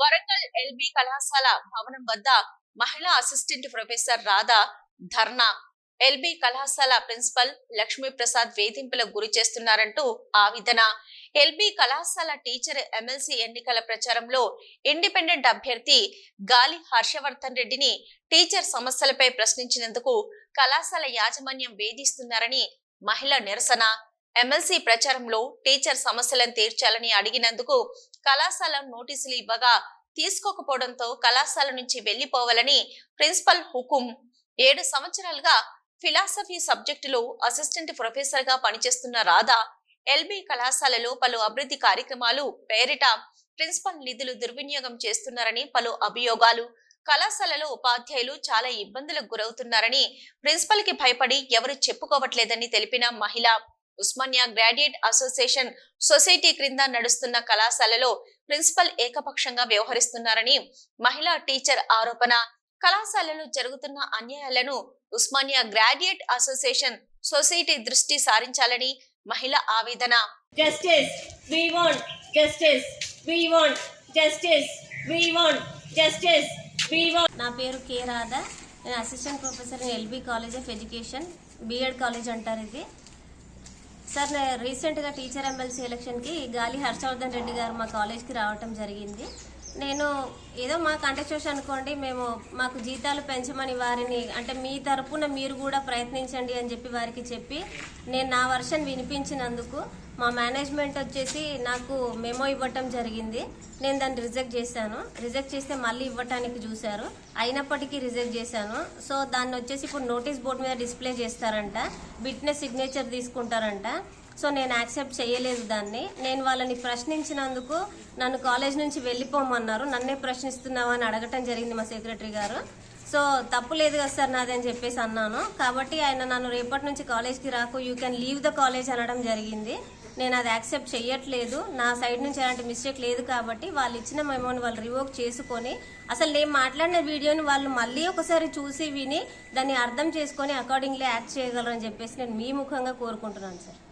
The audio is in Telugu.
వరంగల్ ఎల్బి కళాశాల భవనం వద్ద మహిళా assistant professor Radha dharna. LB కళాశాల ప్రిన్సిపల్ లక్ష్మీ ప్రసాద్ వేధింపులకు గురి చేస్తున్నారంటూ ఆవేదన. ఎల్బి కళాశాల టీచర్ ఎమ్మెల్సీ ఎన్నికల ప్రచారంలో ఇండిపెండెంట్ అభ్యర్థి గాలి హర్షవర్ధన్ రెడ్డిని టీచర్ సమస్యలపై ప్రశ్నించినందుకు కళాశాల యాజమాన్యం వేధిస్తున్నారని మహిళ నిరసన. ఎమ్మెల్సీ ప్రచారంలో టీచర్ సమస్యలను తీర్చాలని అడిగినందుకు కళాశాల నోటీసులు ఇవ్వగా తీసుకోకపోవడంతో కళాశాల నుంచి వెళ్ళిపోవాలని ప్రిన్సిపల్ హుకుం. ఏడు సంవత్సరాలుగా ఫిలాసఫీ సబ్జెక్టులో అసిస్టెంట్ ప్రొఫెసర్గా పనిచేస్తున్న రాధా ఎల్బీ కళాశాలలో పలు అభివృద్ధి కార్యక్రమాలు పేరిట ప్రిన్సిపల్ నిధులు దుర్వినియోగం చేస్తున్నారని పలు అభియోగాలు కళాశాలలో ఉపాధ్యాయులు చాలా ఇబ్బందులకు గురవుతున్నారని ప్రిన్సిపల్కి భయపడి ఎవరు చెప్పుకోవట్లేదని తెలిపిన మహిళ. ఉస్మానియా గ్రాడ్యుయేట్ అసోసియేషన్ సొసైటీ క్రింద నడుస్తున్న కళాశాలలో ప్రిన్సిపల్ ఏకపక్షంగా వ్యవహరిస్తున్నారని మహిళా టీచర్ ఆరోపణ కళాశాలలో జరుగుతున్న అన్యాయాలను ఉస్మానియా గ్రాడ్యుయేట్ అసోసియేషన్ సొసైటీ దృష్టి సారించాలని మహిళ ఆవేదన Justice. We want justice. We want justice. We want justice. We want. నా పేరు కే రాధా నేను assistant professor LB college of education BEd college అంటారు ఇది సార్ నేను రీసెంట్గా టీచర్ ఎమ్మెల్సీ ఎలక్షన్కి గాలి హర్షవర్ధన్ రెడ్డి గారు మా కాలేజ్కి రావటం జరిగింది. నేను ఏదో మా కంటెస్టేషన్ అనుకోండి మేము మాకు జీతాలు పెంచమని వారిని అంటే మీ తరపున మీరు కూడా ప్రయత్నించండి అని చెప్పి వారికి చెప్పి నేను నా వర్షన్ వినిపించినందుకు మా మేనేజ్మెంట్ వచ్చేసి నాకు మెమో ఇవ్వటం జరిగింది. నేను దాన్ని రిజెక్ట్ చేశాను. రిజెక్ట్ చేస్తే మళ్ళీ ఇవ్వటానికి చూశారు. అయినప్పటికీ రిజెక్ట్ చేశాను. సో దాన్ని వచ్చేసి ఇప్పుడు నోటీస్ బోర్డు మీద డిస్ప్లే చేస్తారంట. బిట్నెస్ సిగ్నేచర్ తీసుకుంటారంట. సో నేను యాక్సెప్ట్ చేయలేదు దాన్ని. నేను వాళ్ళని ప్రశ్నించినందుకు నన్ను కాలేజ్ నుంచి వెళ్ళిపోమన్నారు. నన్నే ప్రశ్నిస్తున్నావా అని అడగటం జరిగింది మా సెక్రటరీ గారు. సో తప్పు లేదు కదా సార్ నాది అని చెప్పేసి అన్నాను. కాబట్టి ఆయన నన్ను రేపటి నుంచి కాలేజ్కి రాకు you can leave the college అనడం జరిగింది. నేను అది యాక్సెప్ట్ చేయట్లేదు. నా సైడ్ నుంచి ఎలాంటి మిస్టేక్ లేదు కాబట్టి వాళ్ళు ఇచ్చిన మెమోని వాళ్ళు రివోక్ చేసుకొని అసలు నేను మాట్లాడిన వీడియోని వాళ్ళు మళ్ళీ ఒకసారి చూసి విని దాన్ని అర్థం చేసుకొని అకార్డింగ్లీ యాక్ట్ చేయగలరని చెప్పేసి నేను మీ ముఖంగా కోరుకుంటున్నాను సార్.